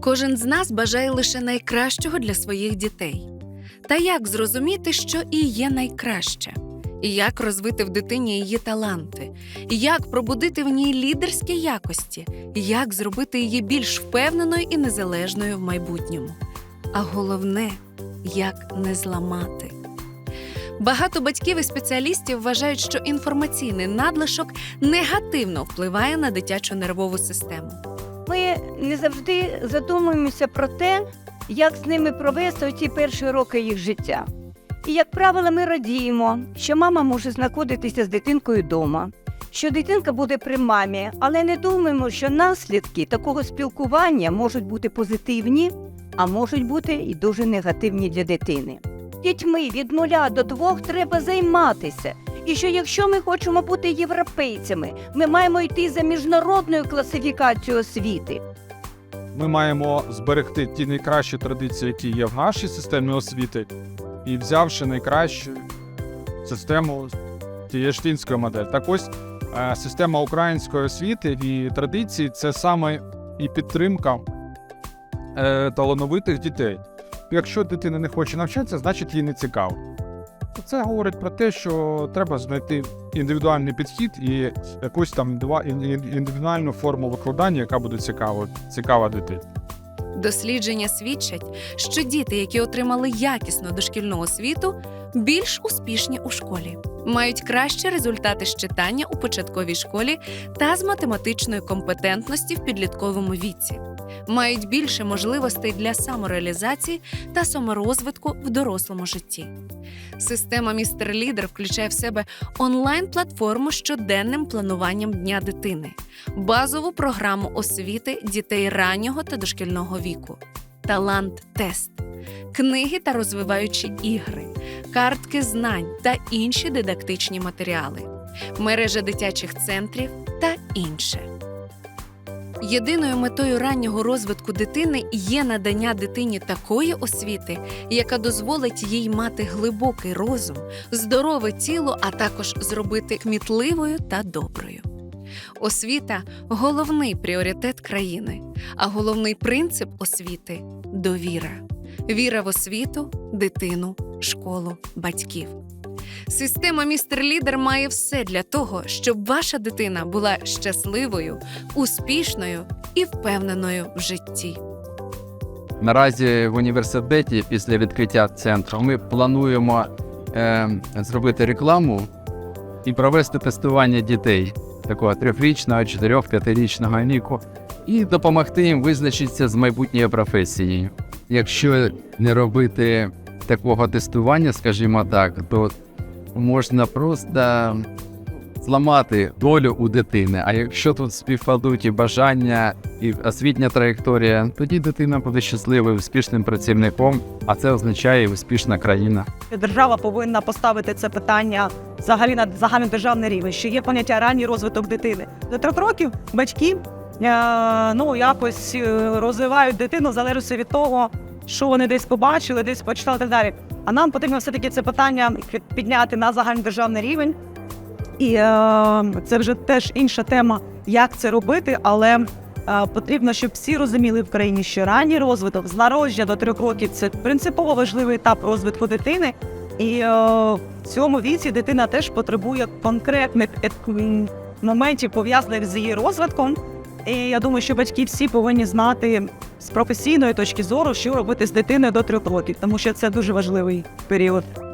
Кожен з нас бажає лише найкращого для своїх дітей. Та як зрозуміти, що і є найкраще? Як розвити в дитині її таланти, як пробудити в ній лідерські якості, як зробити її більш впевненою і незалежною в майбутньому. А головне, як не зламати. Багато батьків і спеціалістів вважають, що інформаційний надлишок негативно впливає на дитячу нервову систему. Не завжди задумуємося про те, як з ними провести ті перші роки їх життя. І, як правило, ми радіємо, що мама може знаходитися з дитинкою вдома, що дитинка буде при мамі, але не думаємо, що наслідки такого спілкування можуть бути позитивні, а можуть бути і дуже негативні для дитини. Дітьми від нуля до двох треба займатися. І що якщо ми хочемо бути європейцями, ми маємо йти за міжнародною класифікацією освіти. Ми маємо зберегти ті найкращі традиції, які є в нашій системі освіти, і взявши найкращу систему тієї ж фінської моделі. Так ось е, система української освіти і традиції це саме і підтримка е, талановитих дітей. Якщо дитина не хоче навчатися, значить їй не цікаво. Це говорить про те, що треба знайти індивідуальний підхід і якусь там два- індивідуальну форму викладання, яка буде цікава, цікава дитині. Дослідження свідчать, що діти, які отримали якісну дошкільну освіту, більш успішні у школі, мають кращі результати з читання у початковій школі та з математичної компетентності в підлітковому віці, мають більше можливостей для самореалізації та саморозвитку в дорослому житті. Система Містер Лідер включає в себе онлайн-платформу з щоденним плануванням дня дитини базову програму освіти дітей раннього та дошкільного віку, талант-тест, книги та розвиваючі ігри, картки знань та інші дидактичні матеріали, мережа дитячих центрів та інше. Єдиною метою раннього розвитку дитини є надання дитині такої освіти, яка дозволить їй мати глибокий розум, здорове тіло, а також зробити кмітливою та доброю. Освіта головний пріоритет країни, а головний принцип освіти довіра. Віра в освіту, дитину, школу, батьків. Система Містер Лідер має все для того, щоб ваша дитина була щасливою, успішною і впевненою в житті. Наразі в університеті після відкриття центру ми плануємо е, зробити рекламу і провести тестування дітей такого трьохрічного, чотирьох, п'ятирічного віку, і допомогти їм визначитися з майбутньою професією. Якщо не робити такого тестування, скажімо так, то можна просто зламати долю у дитини. А якщо тут співпадуть і бажання, і освітня траєкторія, тоді дитина буде щасливою, успішним працівником, а це означає успішна країна. Держава повинна поставити це питання взагалі на загальнодержавний рівень, що є поняття ранній розвиток дитини. До трьох років батьки е, ну, якось е, розвивають дитину в залежності від того, що вони десь побачили, десь почитали і так далі. А нам потрібно все-таки це питання підняти на загальнодержавний рівень. І е, це вже теж інша тема, як це робити, але е, потрібно, щоб всі розуміли в країні, що ранній розвиток з народження до трьох років це принципово важливий етап розвитку дитини. І е, в цьому віці дитина теж потребує конкретних моментів, пов'язаних з її розвитком. І я думаю, що батьки всі повинні знати з професійної точки зору, що робити з дитиною до трьох років, тому що це дуже важливий період.